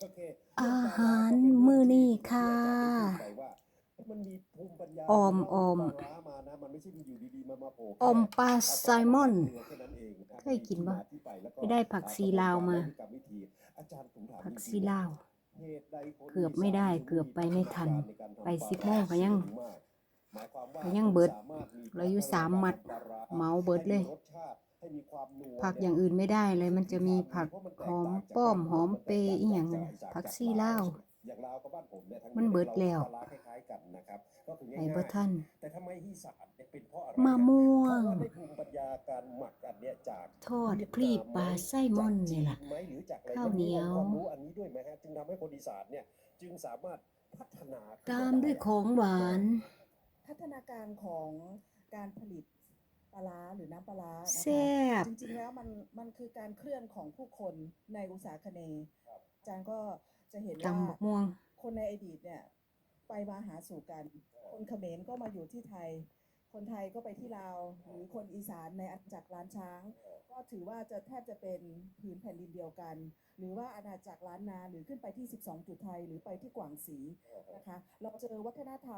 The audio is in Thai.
โอเคอาหารมื้อนี้ค่ะมันมีภูมิปัญญาออมออมปลาร้ามานะมันไม่ใช่อยู่ดีๆมามาโผล่ออมปลาไซมอนแค่นั้นเองรับเคยกินปะที่ไปแล้วไปได้ผักชีลาวมากรรวิธีอาจารย์ผมถามผักจริงๆซีลาวเหตุใดคนเกือบไม่ได้อีสานเกือบไปไม่ทันในการทำไป10โมงก็ยังหมายความว่าก็ยังเบิดสามารถมีเหลืออยู่สามมัดปลร้เหมาเบิดเลย ให้มีรสชาติให้มีความนัวผักอย่างอื่นไม่ได้เลย มันจะมีผักหอมป้อมหอมเปย์อีหยังนั่นน่ะผักซีลาวอย่างลาวกับบ้านผมเนี่ยทั้งมันเบิดแล้วปลาร้าคล้ายๆกันนะครับก็คือไอ้ง่ายบ่ทันๆแต่ทำไมอีสานเนี่ยเป็นเพราะอะไรมะม่วเพงราะว่าได้ภูมิปัญญาการหมักอันเนี้ยจากทอดคลีบปลาไส้มอนนี่ล่ะจากจีไหมหรือจากอะไรข้าวเหนียวความรู้อันนี้ด้วยไหมฮะจึงทำให้คนอีสานเนี่ยจึงสามารถพัฒนาขึ้นตามด้วยของหวาน พัฒนาการของการผลิต ปลาร้าหรือน้ำปลาร้านะคะแซ่บจริงๆ แล้วมันมันคือการเคลื่อนของผู้คนในอุตสาคเนย์อาจารย์ก็จะเห็นว่าตำบักม่วง คนในอดีตเนี่ยไปมาหาสู่กัน คนเขมรก็มาอยู่ที่ไทย คนไทยก็ไปที่ลาว หรือคนอีสานในอาณาจักรล้านช้าง ก็ถือว่าจะแทบจะเป็นผืนแผ่นดินเดียวกัน หรือว่าอาณาจักรล้านนาหรือขึ้นไปที่ 12 จุดไทย หรือไปที่กวางสีนะคะ เราเจอวัฒนธรรม